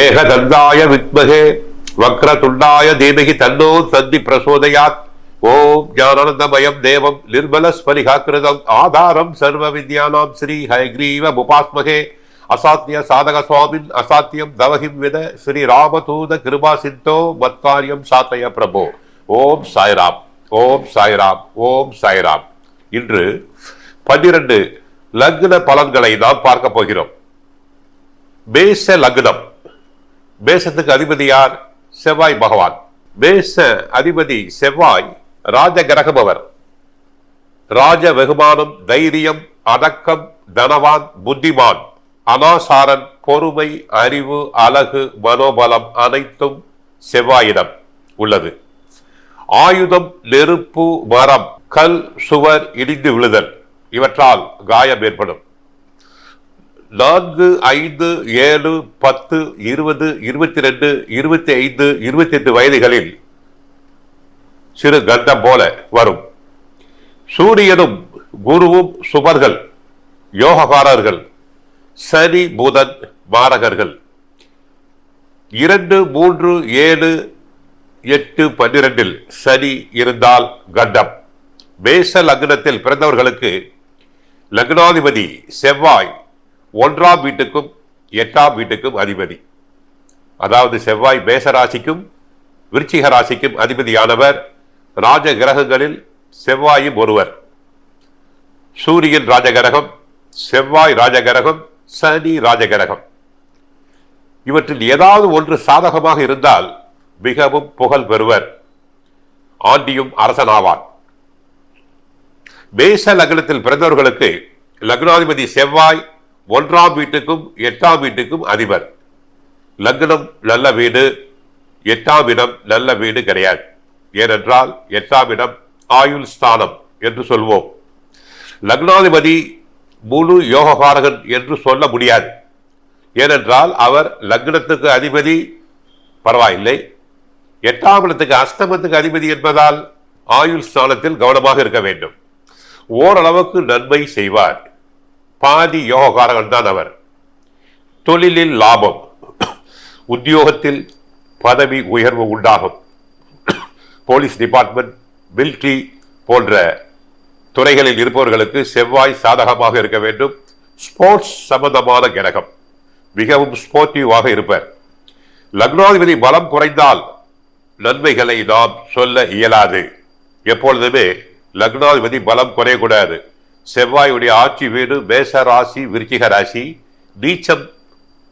ஏகதந்தாய வித்மகே. வக்ரதுண்டாய தீமகி தன்னோ தந்தி பிரசோதயாத். ஓம் ஞானானந்தமயம் தேவம் நிர்மல ஸ்பரிகாக்கிருதம் ஆதாரம் சர்வ வித்யானாம் ஸ்ரீ ஹயக்ரீவ முபாஸ்மகே. அசாத்திய சாதக சுவாமின் அசாத்தியம் தவகிம் வித ஸ்ரீ ராமதூத கிருபா சிந்தோ மத்காரியம் சாத்தய பிரபோ. ஓம் சாய்ராம். ஓம் சாய்ராம். ஓம் சாய்ராம். இன்று பன்னிரண்டு லக்ன பலன்களை நாம் பார்க்க போகிறோம். மேச லக்னம். மேசத்துக்கு அதிபதி யார்? செவ்வாய் பகவான். மேச அதிபதி செவ்வாய் ராஜ கிரகபவர் ராஜ வெகுமானம் தைரியம் அடக்கம் தனவான் புத்திமான். அனாசாரன் பொறுமை அறிவு அழகு மனோபலம் அனைத்தும் செவ்வாயிடம் உள்ளது. ஆயுதம் நெருப்பு மரம் கல் சுவர் இடிந்து விழுதல். இவற்றால் காயம் ஏற்படும். நான்கு ஐந்து ஏழு பத்து இருபது இருபத்தி ரெண்டு இருபத்தி ஐந்து இருபத்தி எட்டு வயதுகளில் சிறு கண்டம் போல வரும். சூரியனும் குருவும் சுபர்கள் யோகக்காரர்கள் சனி புதன் மாரகர்கள் இரண்டு மூன்று ஏழு எட்டு பன்னிரெண்டில் சனி இருந்தால் கண்டம். மேச லக்னத்தில் பிறந்தவர்களுக்கு லக்னாதிபதி செவ்வாய் ஒன்றாம் வீட்டுக்கும் எட்டாம் வீட்டுக்கும் அதிபதி. அதாவது செவ்வாய் மேச ராசிக்கும் விருச்சிக ராசிக்கும் அதிபதியானவர் ராஜ கிரகங்களில் செவ்வாயும் ஒருவர். சூரியன் ராஜகிரகம் செவ்வாய் ராஜகிரகம் சனி ராஜகிரகம் இவற்றில் ஏதாவது ஒன்று சாதகமாக இருந்தால் மிகவும் புகழ் பெறுவர். ஆண்டியும் அரசனாவான். மேச லக்னத்தில் பிறந்தவர்களுக்கு லக்னாதிபதி செவ்வாய் ஒன்றாம் வீட்டுக்கும் எட்டாம் வீட்டுக்கும் அதிபர். லக்னம் நல்ல வீடு எட்டாம் இடம் நல்ல வீடு கிடையாது. ஏனென்றால் எட்டாம் இடம் ஆயுள் ஸ்தானம் என்று சொல்வோம். லக்னாதிபதி முழு யோககாரகன் என்று சொல்ல முடியாது. ஏனென்றால் அவர் லக்னத்துக்கு அதிபதி பரவாயில்லை. எட்டாம் இடத்துக்கு அஸ்தமத்துக்கு அதிபதி என்பதால் ஆயுள் ஸ்தானத்தில் கவனமாக இருக்க வேண்டும். ஓரளவுக்கு நன்மை செய்வார். பாதி யோகக்காரகன் தான் அவர். தொழிலில் லாபம் உத்தியோகத்தில் பதவி உயர்வு உண்டாகும். போலீஸ் டிபார்ட்மெண்ட் மில்ட்ரி போன்ற துறைகளில் இருப்பவர்களுக்கு செவ்வாய் சாதகமாக இருக்க வேண்டும். ஸ்போர்ட்ஸ் சம்பந்தமான கிரகம் மிகவும் ஸ்போர்ட்டிவாக இருப்பர். லக்னாதிபதி பலம் குறைந்தால் நன்மைகளை நாம் சொல்ல இயலாது. எப்பொழுதுமே லக்னாதிபதி பலம் குறையக்கூடாது. செவ்வாயுடைய ஆட்சி வீடு மேச ராசி விருச்சிக ராசி நீச்சம்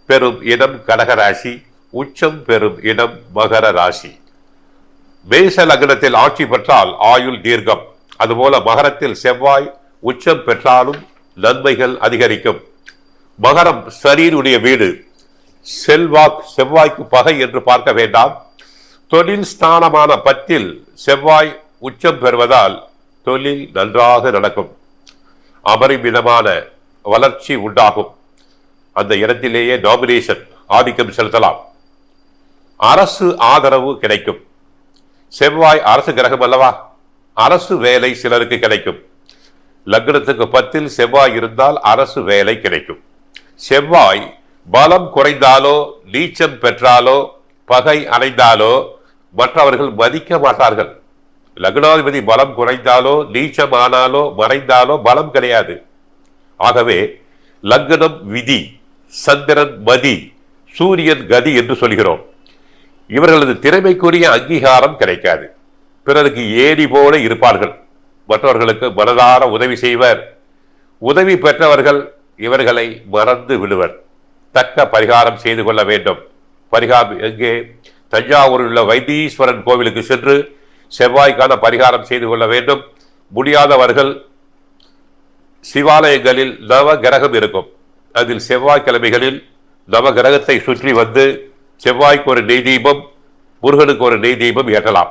பெறும் இடம் கடக ராசி உச்சம் பெறும் இடம் மகர ராசி. மேச லக்னத்தில் ஆட்சி பெற்றால் ஆயுள் தீர்க்கம். அதுபோல மகரத்தில் செவ்வாய் உச்சம் பெற்றாலும் நன்மைகள் அதிகரிக்கும். மகரம் சரீருடைய வீடு. செல்வாக் செவ்வாய்க்கு பகை என்று பார்க்க வேண்டாம். தொழில் ஸ்தானமான பத்தில் செவ்வாய் உச்சம் பெறுவதால் தொழில் நன்றாக நடக்கும். அபரிமிதமான வளர்ச்சி உண்டாகும். அந்த இடத்திலேயே டாமினேஷன் ஆதிக்கம் செலுத்தலாம். அரசு ஆதரவு கிடைக்கும். செவ்வாய் அரசு கிரகம் அல்லவா? அரசு வேலை சிலருக்கு கிடைக்கும். லக்னத்துக்கு பத்தில் செவ்வாய் இருந்தால் அரசு வேலை கிடைக்கும். செவ்வாய் பலம் குறைந்தாலோ நீச்சம் பெற்றாலோ பகை அடைந்தாலோ மற்றவர்கள் மதிக்க மாட்டார்கள். லக்னாதிபதி பலம் குறைந்தாலோ நீச்சமானாலோ மறைந்தாலோ பலம் கிடையாது. ஆகவே லக்னம் விதி சந்திரன் மதி சூரியன் கதி என்று சொல்கிறோம். இவர்களது திறமைக்குரிய அங்கீகாரம் கிடைக்காது. பிறருக்கு ஏரி போல இருப்பார்கள். மற்றவர்களுக்கு மனதார உதவி செய்வர். உதவி பெற்றவர்கள் இவர்களை மறந்து விடுவர். தக்க பரிகாரம் செய்து கொள்ள வேண்டும். பரிகாரம் எங்கே? தஞ்சாவூரில் உள்ள வைத்தீஸ்வரன் கோவிலுக்கு சென்று செவ்வாய்க்கான பரிகாரம் செய்து கொள்ள வேண்டும். முடியாதவர்கள் சிவாலயங்களில் நவ கிரகம் இருக்கும். அதில் செவ்வாய்க்கிழமைகளில் நவ கிரகத்தை சுற்றி வந்து செவ்வாய்க்கு ஒரு நெய் தீபம் முருகனுக்கு ஒரு நெய் தீபம் ஏற்றலாம்.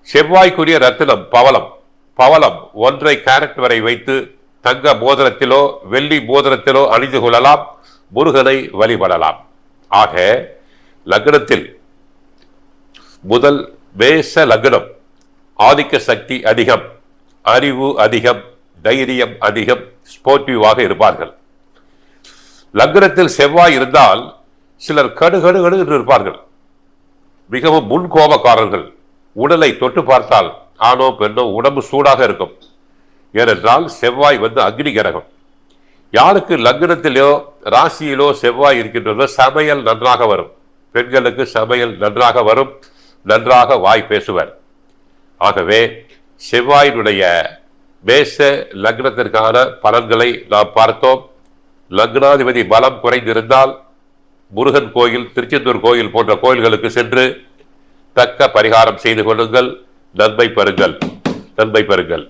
செவ்வாய்க்குரிய ரத்தினம் பவளம். பவளம் ஒன்றை கேரட் வரை வைத்து தங்க மோதிரத்திலோ வெள்ளி மோதிரத்திலோ அணிந்து கொள்ளலாம். முருகனை வழிபடலாம். ஆக லக்னத்தில் முதல் மேச லக்னம் ஆதிக்க சக்தி அதிகம் அறிவு அதிகம் தைரியம் அதிகம் ஸ்போர்ட்டிவாக இருப்பார்கள். லக்னத்தில் செவ்வாய் இருந்தால் சிலர் கடுகடு கடு என்று இருப்பார்கள். மிகவும் முன்கோபக்காரர்கள். உடலை தொட்டு பார்த்தால் ஆணோ பெண்ணோ உடம்பு சூடாக இருக்கும். ஏனென்றால் செவ்வாய் வந்து அக்னி கிரகம். யாருக்கு லக்னத்திலோ ராசியிலோ செவ்வாய் இருக்கின்றதோ சமையல் நன்றாக வரும். பெண்களுக்கு சமையல் நன்றாக வரும். நன்றாக வாய் பேசுவர். ஆகவே செவ்வாயினுடைய மேச லக்னத்திற்கான பலன்களை நாம் பார்த்தோம். லக்னாதிபதி பலம் குறைந்திருந்தால் முருகன் கோயில் திருச்செந்தூர் கோயில் போன்ற கோயில்களுக்கு சென்று தக்க பரிகாரம் செய்து கொள்ளுங்கள். நன்மை பெறுங்கள். நன்மை பெறுங்கள்.